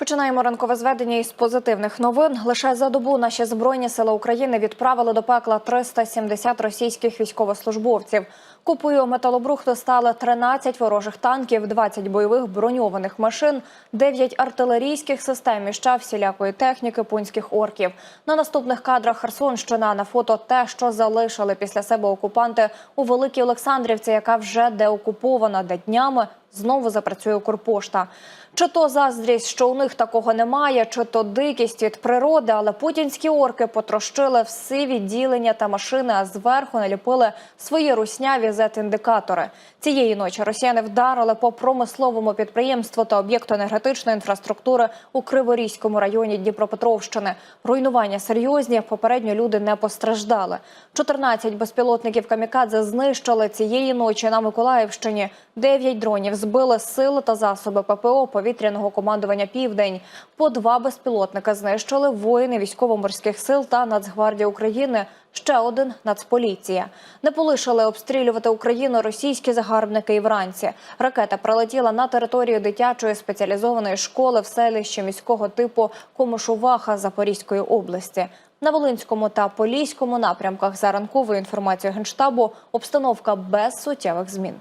Починаємо ранкове зведення із позитивних новин. Лише за добу наші збройні сили України відправили до пекла 370 російських військовослужбовців. Купою металобрухту стали 13 ворожих танків, 20 бойових броньованих машин, 9 артилерійських систем і ще всілякої техніки пунських орків. На наступних кадрах Херсонщина на фото те, що залишили після себе окупанти у Великій Олександрівці, яка вже деокупована, де днями знову запрацює Укрпошта. Чи то заздрість, що у них такого немає, чи то дикість від природи, але путінські орки потрощили всі відділення та машини, а зверху наліпили свої русняві зет-індикатори. Цієї ночі росіяни вдарили по промисловому підприємству та об'єкту енергетичної інфраструктури у Криворізькому районі Дніпропетровщини. Руйнування серйозні. Попередньо люди не постраждали. 14 безпілотників камікадзе знищили цієї ночі на Миколаївщині. 9 дронів збили сили та засоби ППО повітряного командування Південь. По два безпілотника знищили воїни військово-морських сил та Нацгвардії України. Ще один Нацполіція. Не полишили обстрілювати Україну російські загарбники і вранці. Ракета прилетіла на територію дитячої спеціалізованої школи в селищі міського типу Комишуваха Запорізької області. На Волинському та Поліському напрямках за ранковою інформацією генштабу обстановка без суттєвих змін.